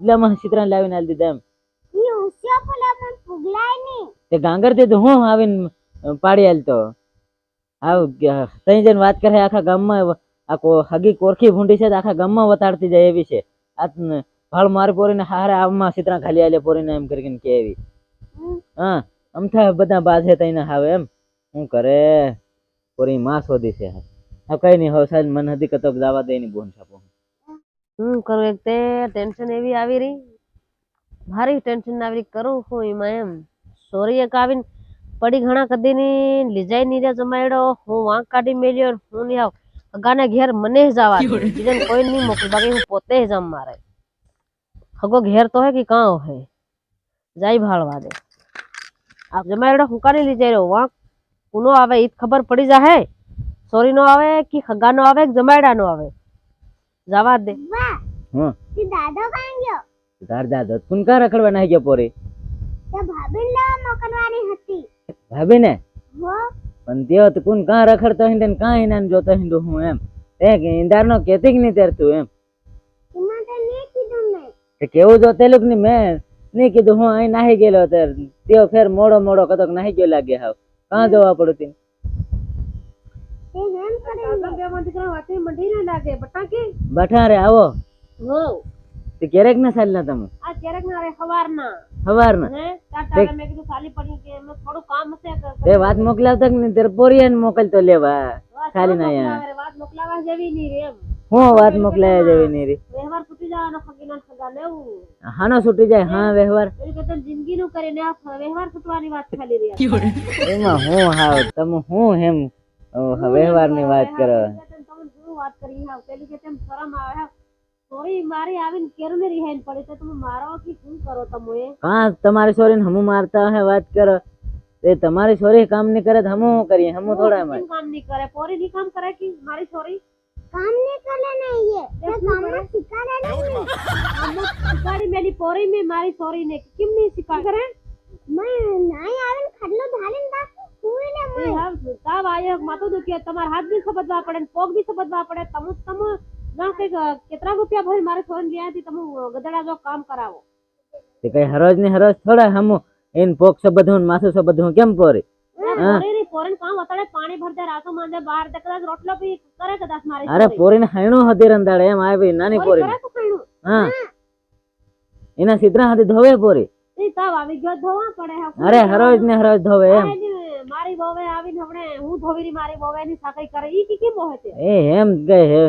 એટલામાં ચિત્રા લાવીને આલી દીધા એમ. ઈ ઉસ્યો પેલા પણ પુગલાયની તે ગાંગર તે તો હું આવીને પાડી આલતો. આવ તઈ જઈને વાત કરે આખા ગામમાં આ કો- હગી કોરખી ભૂંડી છે આખા ગામમાં વતાડતી જાય એવી છે. આ ભાળ માર પોરીને હારે આમાં ચિત્રા ખાલી આલે પોરીને એમ કરીને કે એવી. હા અમથા બધા બાજે તઈને આવે એમ. હું કરે? પોરી માં શોધી છે. હા કઈ નહીં હવે સાહેબ મને હતી કતો દાવા દે ની બોન છાપો. હું કરું એક તે ટેન્શન એવી આવી રહી. ભારી ટેન્શન આવી કરું હું એમાં એમ? સોરી એક આવીને પડી ઘણા કદીની લીજાઈ નીરે જમાડ્યો હું વાંક કાઢી મેલ્યો હું નહીં આવ. અગાને ઘેર મને જ આવા બીજાને કોઈ નહીં મોકલું. બાકી હું પોતે જ આમ મારે. હગો ઘેર તો હે કે કાં હે? જાય ભાળવા દે. આ જમાડ્યો હું કાઢી લીજાઈ રહ્યો વાંક કુનો આવે જ ખબર પડી જાહે. સોરી નો આવે કે ખગાનો આવે કે જમાડ્યા નો આવે? જવા દે. હા. તે દાદો કાં ગયો? તાર દાદો તું કા રખડવા નાહી ગયો પોરે. તે ભાભીને લેવા મોકલવાની હતી. ભાભી ને? હો. પણ તે તો કોણ કા રખડતો હિંડે ને કા હિંડે જોતો હિંડું હું એમ. એ ઈંદાર નો કેતી કે નહીં તેર તું એમ. એમાં તો નહીં કીધું મેં. તે કેવું જો તેલુકની મેં નહીં કીધું હું અહીં નાહી ગયેલો તેર તેઓ ફેર મોડો મોડો કતોક નાહી ગયો લાગે હાવ. કાં જવા પડું તી તે હેમ કરીને બઠા રે આવો. તે ક્યારેક ના સાલ તમે? આ ક્યારેક ના રે સવાર ના હે? ટાટા મેં કીધું ખાલી પડી કે એમને થોડું કામ છે તે વાત મોકલાવતા કે તેર પોરિયાને મોકલતો લેવા ખાલી ના યાર વાત મોકલાવા જેવી નહીં રે હું વાત મોકલાયા જેવી નહીં રી. વ્યવહાર તૂટી જવાનો ખગીના ખગા લેવું. હાનો છૂટી જાય હા વ્યવહાર. એની કરતા જિંદગીનું કરીને આ વ્યવહાર તૂટવાની વાત ખાલી રહી એમાં હું હાવ તમે હું હેમ વ્યવહારની વાત કરો. તમે શું વાત કરી હાવ? પેલું કે તેમ શરમ આવે હાવ? સોરી મારી આવીને કેરું ને રિહાઈન પડી તો તમે મારો કે શું કરો તમે? કાં તમારી છોરીને હમું મારતા હે વાત કરો. તે તમારી છોરી કામ નહીં કરે તો હમું શું કરીએ હમું થોડા એમ. કેમ કામ નહીં કરે? પોરી નહીં કામ કરે કે મારી સોરી? કામ નહીં કરે ને ये તે કામમાં શીખાડે નહીં શીખાડી મેલી પોરી મેં મારી. સોરી ને કેમ નહીં શીખા કરે મેં નાઈ આવીને ખાટલો ઢાળીને બાકી સુઈ લે એ હા, તાવ આયો માથું દુખે તમારા હાથ બી સબદવા પડે ને પગ બી સબદવા પડે. તમે તમે ના કંઈક કેટલા રૂપિયા ભરી મારે છોરીને લ્યા થી તમે ગધડા જો કામ કરાવો. તે કઈ હરોજની હરોજ થોડા હમું. એન પોક બધું માથું બધું કેમ પોરી પોરી ની અરે છોરી. પોરીને હાયણું હતી રંધાડે એમ આવી નાની પોરી પોરી. હા. એના સિત્રા હાથી ધોવે પોરી? તાવ આવી ગયો ધોવા પડે. અરે હરોજ ને હરોજ ધોવે એમ. મારી બોવે આવીને હમણે હું ધોવીરી મારી બોવે ની સાકઈ કરે. ઈ કી કેમ હોય એ એમ કે હે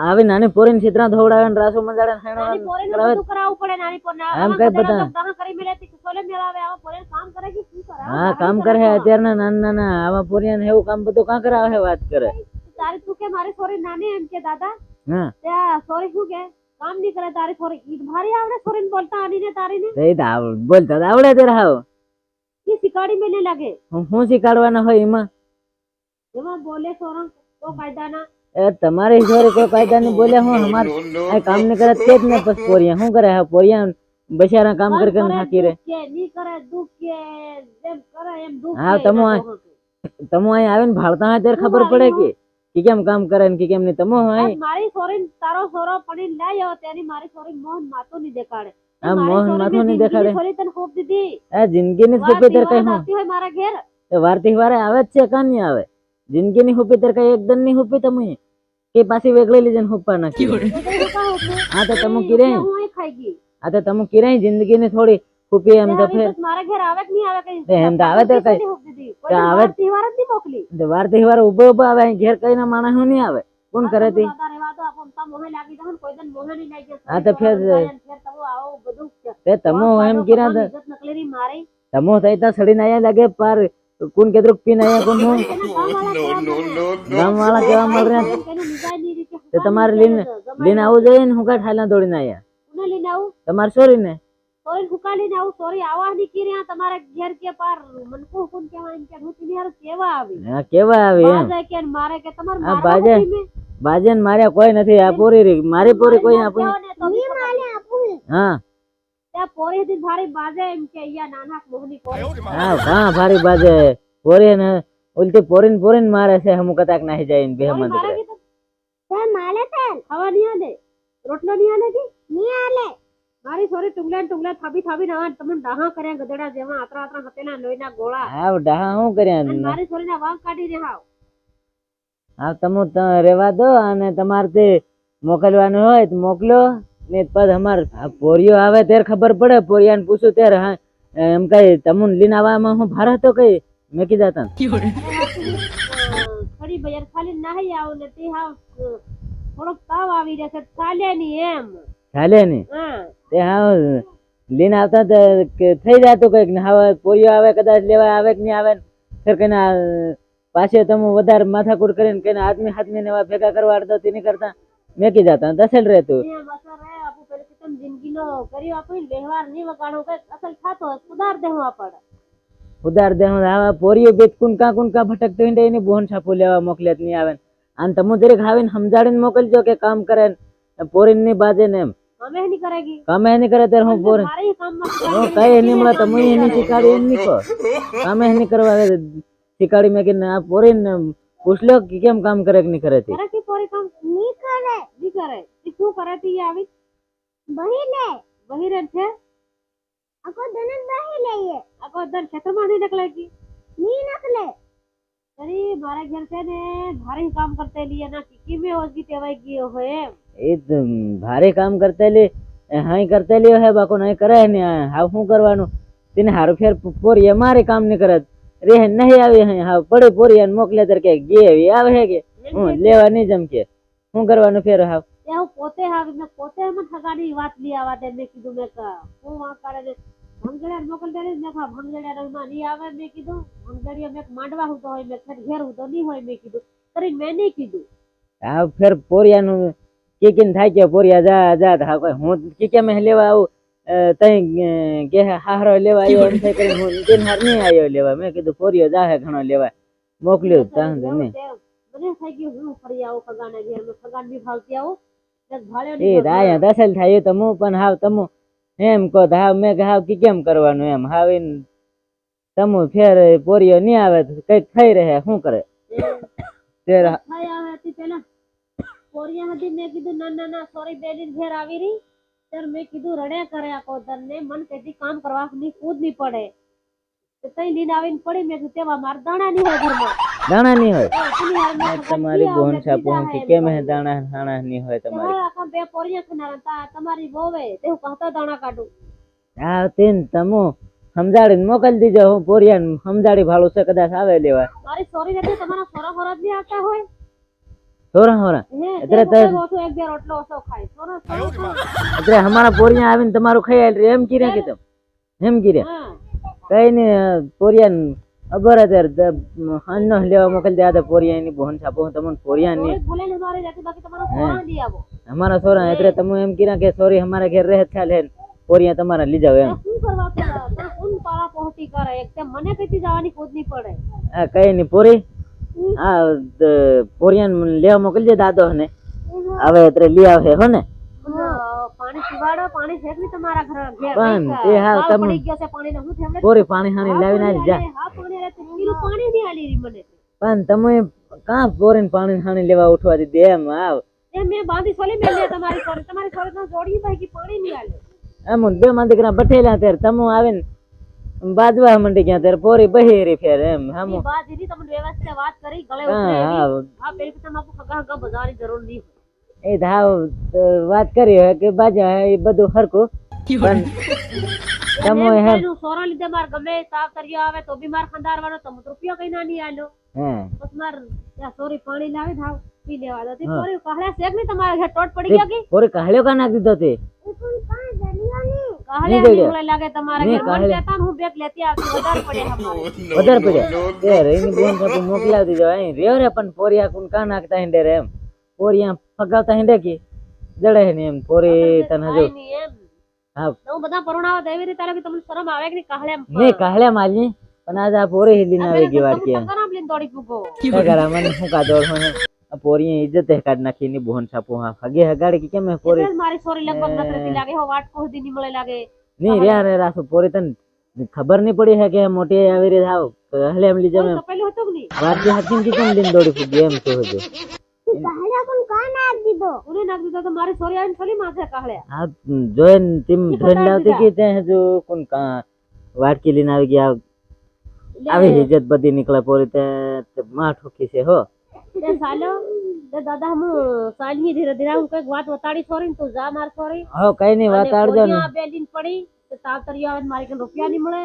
આવી નાની પોરીને સિત્રા ધોવડાવે ને રાસો મંજાડે ને નાની હાયણું પોરીને બધું કરાવવું પડે નાની પોરને. આમ કઈ બધા- તો કરી મેલે તી સોલે મેલાવે આવા પોરીને કામ કરે કે શું કરે? હા કામ કરે હે અત્યારના નાના નાના આવા પોરિયાને એવું કામ બધું કાં કરાવે હે વાત કરે? તારી તું કે? મારી સોરી નાની એમ કે દાદા. હા. ત્યાં સોરી શું કે? કામ નહીં કરે તારી સોરી ઈ ભારી આવડે સોરીને બોલતા આનીને તારીને? તારી તો બોલતા આવડે તે હાવ. ઈ શીખાડી મેને લાગે. હું શીખવાડવાના હોય એમાં? એમાં બોલે સોરંગ તો કાયદાના એ તમારે જોરે કોઈ કાયદા નહીં બોલે હું અમાર આ કામ નહીં કરે તે જ ને પછી પોરિયા. શું કરે હા પોરિયા? બચારા કામ કર કરીને નાખી રે કે ની કરે દુખ કે જેમ કરે એમ દુખ હા, તમો તમો કે. અહીં આવીને ભાળતા હોય ત્યારે ખબર પડે કે કે કેમ કામ કરે ને કે કેમ નહીં. તમો અહીં આજ મારી સોરી તારો સોરો પડી લઈ આવ્યો તેની મારી સોરી મોહન માતો નહીં દેખાડે. આ મોહ માથું નહીં દેખાડે. તને ખોપ દીધી. આ જિંદગી ની હુપી ત્યારે કઈ હું? આવતી હોય મારા ઘેર. એ વાર તહેવારે આવે જ છે કા નહીં આવે? જિંદગી ની હુપી તર કઈ એકદમ નહીં હુપી તમે કે પાછી વેગળી લીધે ને હુપ્પા નાખી? હા તો તમે કિરે આ તો તમે કિરે જિંદગીની થોડી હુપી એમ તો ફેર. મારા ઘેર આવે કે નહીં આવે કઈ? એમ તો આવે તો કઈ- આવે વાર તહેવાર જ નહીં મોકલી. વાર તહેવાર ઊભો ઊભો આવે ઘેર કઈ ના માણસ નહીં આવે. કોણ કરે તે ને. હા તો ફેર ફેર તમે આવો એમ કિરા તો ઇજ્જત નકલેરી મારી? તમો થઈ તા સડીને આયા લાગે પાર કોણ કેદરું પીને આયા કોણ હું? ગામ વાળા કેવા મળ રહ્યા ની તે તમારે લીન લઈને આવું જોઈએ ને હું કા ઠાલા દોડીને આયા. કોને લઈને આવું? તમારે સોરી ને સોરી આવું આવા ની તમારા ઘેર કે પાર મનકો કોણ કહેવાય એમ કે હું તીની હારે કેવા આવી? હા કેવા આવી એમ? કે મારે કે તમારે હા, બાજે. નથી મેં. બાજે ને માર્યા કોઈ નથી આ પોરી રી મારી પોરી કોઈ આપું ને. હા. ત્યાં પોરી હતી ભારી બાજે એમ કે અહીંયા નાના મોહની પોરી. હા કાં ભારી બાજે. પોરી ને ઉલટી પોરીન પોરીન મારે છે હમ કતાક નાહી જાય ને બે મારે તે માલે તે ખાવા નહીં આલે. રોટલો નહીં આલે કે? નહીં આલે. મારી સોરી ટુંગલા ટુંગલા થાબી થાબી ના તમે ડાહા કર્યા ગધેડા જેવા આતરા આતરા હતેના લોહીના ગોળા. હા ડાહા હું કર્યા મારી સોરી ના વાંક કાઢી રહ્યા હા તમે રહેવા રેવા દો અને તમારે તે મોકલવાનું હોય તો મોકલો. ને પછી અમાર પોરિયો આવે ત્યારે ખબર પડે. પોરિયાને પૂછું ત્યારે હા એમ કઈ તમુન લઈને આવવામાં હું ભાર હતો કઈ? મેં કીધા તા. બજાર ખાલી નાહી આવું ને તે હાવ થોડોક તાવ આવી જશે ચાલે ની એમ. ચાલે ને તે હા લઈને આવતા થઈ જતું કંઈક હવે પોરિયો આવે કદાચ લેવા આવે કે નહીં આવે ફેર કઈને આ પાછે તમે વધારે માથાકૂટ કરીને કઈને આદમી હાથમી ને ભેગા કરવા અડધો તે નહીં કરતા મેકી જતા દસેલ રહેતું નહીં હોય ઉદાર દે હું આવા પોરીઓ બેચ કુનકા કુનકા ભટકતો હિંડે એની બોહન છાપો લેવા મોકલે જ નહીં આવે. અને તમે દરેક આવીને સમજાડીને મોકલજો કે કામ કરે ને પોરીને બાજે ને એમ. અમે નહીં કરેગી કામે નહીં કરે ત્યારે હું પોરી હું કઈ નહીં મળે તમે એની શીખાડી એમ નહીં કહો. કામે નહીં કરવા શીખાડી મેં કે ના પોરી ને પૂછ લો કે કેમ કામ કરે કે નહીં કરે છે કરે કે પોરી કામ નહીં કરે નહીં કરે. એ શું કરે છે આવી? બહી લે બહી રે છે? આખો દનન બહી લે એ આખો દર ક્ષેત્રમાં નહીં નકલે કે? નહીં નકલે અરે મારા ઘર છે ને ભારે કામ કરતે લીએ ના કિકી મે ઓસગી તેવાઈ ગયો હોય એમ. એ ભારે કામ કરતે લે હાઈ કરતે લ્યો હે બાકો નહીં કરે ને હા શું કરવાનું? તેને હારું ફેર પોરી મારે કામ નહીં કરત. રે નહીં આવી હે હા પડી પોરી અને મોકલે તર કે ગે એવી આવે હે કે? હું લેવા નહીં જમ કે. હું કરવાનું ફેર હાવ. હું પોતે હાવ મેં પોતે એમ ઠગાની વાત લઈ આવા દે મેં કીધું મેં કા હું વાં કરે ને ભંગડ્યા મોકલ દે મેં કા ભંગડ્યા રંગમાં નહીં આવે મેં કીધું ભંગડ્યા મેં માંડવા હું તો હોય મેં ખેર ઘેર હું તો નહીં હોય મેં કીધું. કરી મેં નહીં કીધું. હા ફેર પોરિયાનું કીકીને થાય કે પોરિયા જા જા હા હું કીકે મેં લેવા આવું? તઈ કે હારો લેવા આવ્યો એમ થઈ કરી હું કેમ હાર નહીં આવ્યો લેવા. મેં કીધું પોરિયો જાહે ઘણો લેવા. મોકલ્યું તાં સુધી નહીં. મને થઈ ગયું હું ફરી આવું ખગાના ઘેર. મેં બી ફાવતી આવો. એ રાયા દસલ થાય તો હું પણ હાવ તમુ એમ કહો હાવ મેં કે હાવ કી કેમ કરવાનું એમ? હાવ તમુ ફેર પોરિયો નહીં આવે કંઈક થઈ રહે શું કરે? ફેર થાય હતી પેલા કોરિયા હતી મેં કીધું ના ના ના સોરી બેલી ઘેર આવી રહી. ત્યારે મેં કીધું રડ્યા કરે આ કોતર ને મન કહેતી કામ કરવા ની કૂદ નહીં પડે. તો તઈ નીંદ આવીને પડી મેં કીધું તેવા માર દાણા નહીં હોય ઘરમાં. દાણા નહીં હોય? તમારી બોન છાપું કે કેમ હે દાણા દાણા નહીં હોય તમારી? આખા બે પોરિયા ખનારા તા તમારી બોવે તે હું કહતા દાણા કાઢું. હા તેન તમો સમજાડીને મોકલી દીજો હું પોરિયાને સમજાડી ભાળું છે કદાચ આવે લેવા. મારી સોરી નથી તમારા સોરા સોરા જ આવતા હોય? સોરા. અમારા પોરિયા આવીને તમારું ખાઈ એમ કીરે કે તમ? એમ કીરે હા. કઈ નહીં પોરિયા અબર અત્યારે હાંજનો લેવા મોકલી દે આ પોરિયા ની બોન છાપો તમને પોરિયા ની ને અમારા સોરા એટલે તમે એમ કીરા કે સોરી અમારા ઘેર રહે ખ્યાલ હે પોરિયા તમારા લઈ જાવ એમ. શું કરવા પડે તો કોણ પાળા પહોંચી કરે. એક મને કઈથી જવાની ખોજ નહીં પડે. કઈ નહીં પોરી. આ પોરિયા લેવા મોકલજે દાદો ને હવે અત્રે લઈ આવે હો ને? પાણી તમે- આવી કાં પોરીને પાણી હાણી લેવા ઉઠવા દીધી? એમ આવ મેં બાંધી સોલી મેં તમારી તમારી સોરી જોડી ભાઈ કે પાણી નહીં આલે એમ બે માં દીકરા બઠેલા ત્યારે તમે આવીને બાજવા મંડી ગયા ત્યારે પોરી બહેરી ફેર એમ હમ. એ વાત દીધી તમને વ્યવસ્થિત વાત કરી ગળે હા ઉતરે. હા. પેલી કે તમારે ખગા ખગા બજાવવાની જરૂર નહીં એ ધાવ વાત કરી હોય કે બાજા એ બધું હરકું પણ તમે હે સોરા લીધે માર ગમે તાવ તરિયો આવે તો બી માર ખંડારવાનો તમે તો રૂપિયો કઈ ના નહીં આલ્યો. હે. બસ માર ત્યાં સોરી પાણી લાવી ધાવ પી લેવા દો. તે હા. કહળ્યા શેક નહીં તમારા ઘેર? ટોટ પડી ગયા કે? પોરી કા નાખી દીધો તે? જલિયો ની કહળ્યા નહીં નહીં ગળ્યા. મળે લાગે તમારા નહીં ઘેર મન કાહળ્યા. કહેતા ને હું બેગ લેતી આવતી વધારે પડે અમારે. વધારે પડ્યા તે રહીની બોન સાથે મોકલાવી દીધો અહીં રહ્યો રે પણ પોરિયા કોણ કા નાખતા હિંડે રે એમ? પોરિયા ફગાવતા હિંડે કે? જડે હે ને એમ પોરી તને હજુ થાય નહીં એમ. હા. તો હું બધા પરુણાવા તો એવી રીતે લાગે તમને શરમ આવે કે નહીં કહળ્યા નહીં કાહલ્યા મારી પણ આજ આ પોરી હિલી ના આવી ગઈ વાટકી ટક્કર આમ લઈને દોડી પૂગો શું કરા મને શું કા દોડ હોય આ પોરી ઇજ્જત હે કાઢ નાખી ની બોન છાપું હા. હગે હગાડી કે કેમ પોરી? જ મારી સોરી લગભગ નથી રહેતી લાગે હો વાટ કો દી ની મળે લાગે. ની રે રે રાસુ પોરી તન ખબરની પડી હે કે મોટી આવી રે આવ. હલે એમ લીજે મે તપેલું હતું કે નહીં? વારજી હાથીમ કી કેમ લીન દોડી ફૂગી એમ તો હજો કહડ્યા પણ કાં નાખ દીધો? ઉને નાખી દીધો તો મારી સોરી આવીને ફલી માથે કાઢ્યા. આ જોઈન ટીમ ધન લાવતી કે તે હજુ કોણ કા- વાટકી લઈને આવી ગયા? આવી ઇજ્જત બધી નીકળે પોરી તે તે માં ઠોકી છે હો. તે સાલો. તે દાદા હું સાલી ધીરે ધીરે હું કંઈક વાત વતાડી છોરી તું જા માર છોરી. હો કઈ નહીં વાત આડજો ને. કોન્યા બે દિન પડી તે તાવ તરિયા આવે ને મારી કે રૂપિયા નહીં મળે.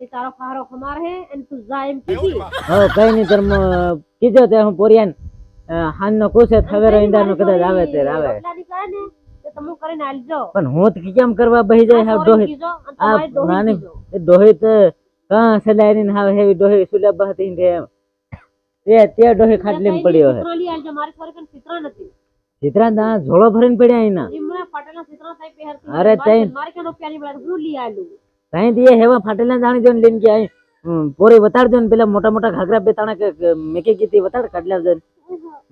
તે તારો ફારો ખમાર હે અને તું જા એમ કીધી. હો કઈ નહીં તર કીધો તે હું પોરિયાન. હાન નો કુસે થવેરો ઈંડા નો કદાચ આવે તે આવે પણ હું તો કેમ કરવા બહી જાય હાવ સોરી ડોહી કીજો અને આ નાની કીજો. એ ડોહી તો કાં સલાઈ હાવ હેવી ડોહી સુલભ હતી એમ. તે તે ડોહી ખાટલી માં પડ્યો હે. ચિત્રા લઈ આલજો મારી સોરી કન ચિત્રા નથી. ચિત્રા દા ઝોળો ભરીને પડ્યા એના. એમણે પાટેલા ચિત્રા સાહેબ પહેરતી અરે તઈ- મારી કન નહીં મળે હું લઈ આલું. કઈ દીએ હેવા ફાટેલા જાણી જો લઈને કે આઈ પોરી વતાડજો ને પેલા મોટા મોટા ઘાઘરા બે તાણા કે મેકે વતાડ કાઢલા જન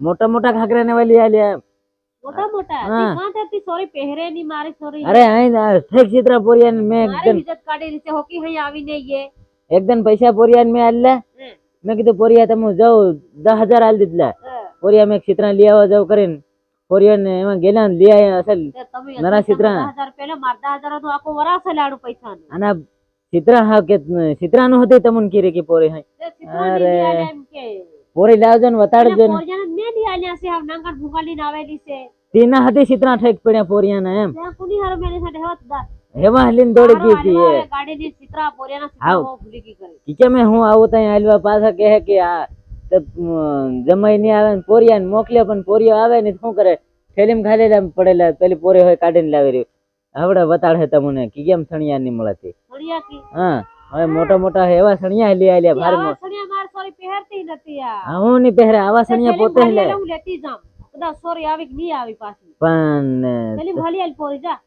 મોટા મોટા ઘાઘરા ને વાલી આલ્યા. મોટા મોટા? હા. તી સોરી પહેરે ની મારી સોરી અરે આઈ ઠેક ચિત્રા પોરિયા ને મેં એકદમ ઇજ્જત કાઢી રીતે હોકી અહીં આવીને યે એકદમ પૈસા પોરિયા ને મેં આલ્યા. મેં કીધું પોરિયા તમે જાઉં દસ હજાર હાલ દીધલા. હા. પોરિયા મેં ચિત્રા લઈ આવવા જાઉં કરીને. પોરિયા ને એમાં ગેલા લઈ આવ્યા અસલ નાના ચિત્રા. દસ હજાર પહેલા મારતા હજાર તો આખો વરાસ લાડુ પૈસા અને આ ચિત્રા હા કે ચિત્રા નું હતું તમને કીરે કે પોરી હા. અરે. પોરી લાવજો ને વતાડજો ને. તેના હતી ચિત્રા ઠેક પડ્યા પોરિયા ને એમ કોની હારો મેરે સાથે હેવત દા હલીન દોડી ગઈ હતી એ. ગાડી ની ચિત્રા પોરિયાના સિત્રા ભૂલી ગઈ કરી. કી મેં હું આવું તઈ હાલવા પાછા કહે કે આ જમાઈ ની આવે ને પોરિયા ને મોકલે પણ પોરિયો આવે ને શું કરે? થેલીમ ખાલી પડેલા પેલી પોરી હોય કાઢીને લાવી રહ્યું. હવડે બતાડે તમને કે કેમ સણિયા ની મળતી સળિયા કી? હા હવે મોટા મોટા એવા સણિયા લઈ આલ્યા ભારમાં મો- માર સોરી પહેરતી નથી આ. હા ની પહેરે આવા સણિયા પોતે લે. હું લેતી જામ કદાચ સોરી આવી કે નહીં આવી પાછી. પણ પેલી ભાલી આલ પોરી જા.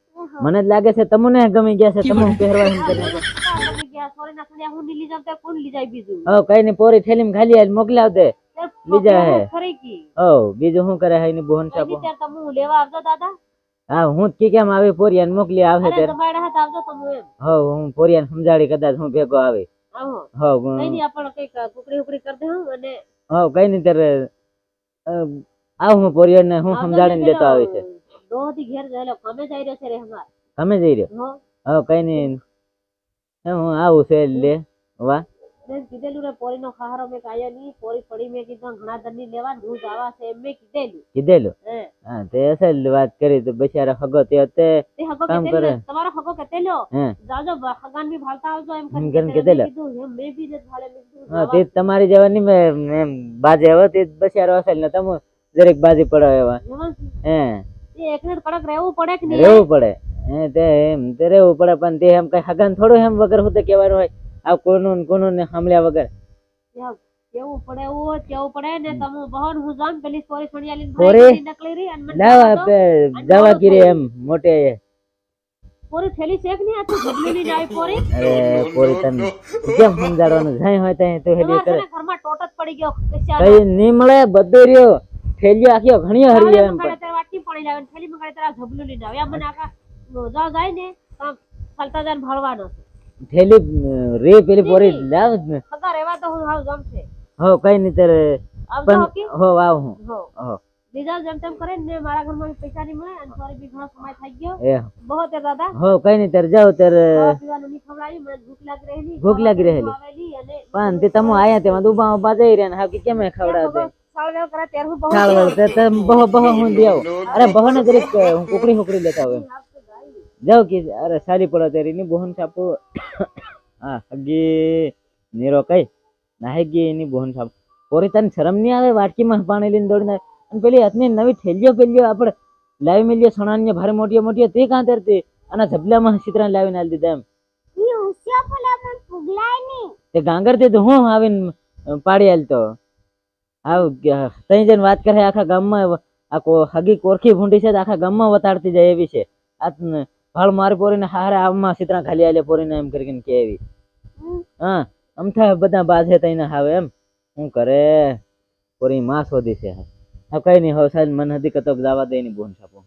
મને જ લાગે છે તમને ગમી ગયા છે તમે પહેરવા એમ કરી ના હું કઈ ની પોરી થેલીમ ખાલી આલ મોકલાવ દે. બીજા હે. ઓ બીજું શું કરે હે ની બોહન દી તમે લેવા આવજો દાદા? હા હું કે કેમ આવી પોરિયાને મોકલી આવે તે હવ હું પોરિયાને સમજાડી કદાચ હું ભેગો આવે. હો હવ કઈ ની નહીં આપણે કંઈક કુકડી ઉકડી કરી દઉં અને હો કઈ ની ત્યારે આવ હું પોરિયાને હું સમજાડીને લેતો આવી છે. દોહથી ઘેર ગયેલો કમે જઈ રહ્યો છે રે હમાર. તમે જઈ રહ્યો હો. કઈ નહીં હું આવું છે લે વાહ. મેં કીધેલું રે પોરીનો ખાહારો મેં કાયો નહીં. પોરી પડી મેં કીધું ઘણા દરની લેવા હું જવા છે. એમ મેં કીધેલું. કીધેલું? હા. તે અસલ વાત કરી તો બચારા હગો તે તે કામ કરે. તમારો હગો કતેલો જાજો હગાન ભી ભાલતા આવજો એમ કરીને કરીને કેતેલો. કેતેલો. કીધું એમ મેં બી જે ભાલે હા તે તમારી જવાની મેં એમ બાજે હવે તે બચારો અસલ ને તમે દરેક બાજી પડો એવા. હે. એકને કડક રહેવું પડે કે નહીં? રહેવું પડે. હે તે એમ તે રહેવું પડે પણ તે એમ કઈ હગન થોડું એમ વગર હું તો કહેવાનું હોય. આ કોનું કોનું ને સાંભળ્યા વગર. કેવું પડે એવું કેવું પડે ને તમે બહોન હું જામ પેલી સોરી સણિયા લઈને પોરી? નકલી રહી અને મને લાવા પે- જવા કીરી એમ મોટે પોરી થેલી શેક નહીં આતું ઝબલી લઈને આવી પોરી. અરે પોરી તને કેમ સમજાડવાનું? જાય હોય ત્યાં તો હેલી છે કરે. ને ઘરમાં ટોટ જ પડી ગયો. કઈ નહીં મળે બધું રહ્યો. થેલીઓ આખી ઘણી હરી એમ મંગાડે પણ ત્યારે વાટકી પાણી ત્યારે આ ઝબલું લઈને આવે. આ મને આખા રોજા જાય ને તો આમ ચાલતા જાય ને ભાળવાનો છે. થેલી રે પેલી પોરી લાવ ને. ખગા રહેવા તો હું હાવ જમશે. હો કઈ નહીં તારે. પણ હો આવ હું. હો. બીજા જેમ તેમ કરે ને મારા ઘરમાં પૈસા નહીં મળે અને સોરી બી ઘણો સમય થઈ ગયો. બહુ તે દાદા. હો કઈ નહીં તારે જાઓ ત્યારે પીવાનું નહીં ખવડાવ્યું મને ભૂખ લાગી રહેલી. ભૂખ લાગી રહેલી. પણ તે તમે આયા તેમાં દુબા ઊભા જઈ રહ્યા ને હા કે કેમ ખવડાવતે સાળવેલ કરે ત્યારે હું બહુ ચાલ વળ તે તમે બહો બહો હું દેવ અરે બહો જરીક હું કુકડી હુકડી લેતા હોય જાવ કે અરે સારી પડો તેરી ની બોહન છાપુ. હા હગી નીરો કઈ. ના ગઈ એની બોહન છાપ. પોરી તને શરમ નહીં આવે? વાટકીમાં પાણી લઈને દોડીને? અને પેલી હાથની નવી થેલીઓ પેલીઓ આપણે લાવી મેલીઓ સણાની ભારે મોટી મોટી. તે કાં તરતી? અને ઝબલામાં ચિત્રા લાવીને આલી દીધા એમ. તે ગાંગર તે તો હું આવીને પાડી આલતો. આવ તઈ જઈને વાત કરે, આખા ગામમાં કો હગી કોરખી ભૂંડી છે આખા ગામમાં વતાડતી જાય એવી છે. આ ભાળ મારી પોરીને હારે આમાં સિતરા ખાલી આલે પોરીને એમ કરીને કે એવી. હા અમથા બધા બાજે તઈને હાવે એમ. શું કરે? પોરી માં શોધી છે. આ કઈ નહીં હવે સાહેબ મને હદી કતો દાવા દઈ ની બોન છાપો.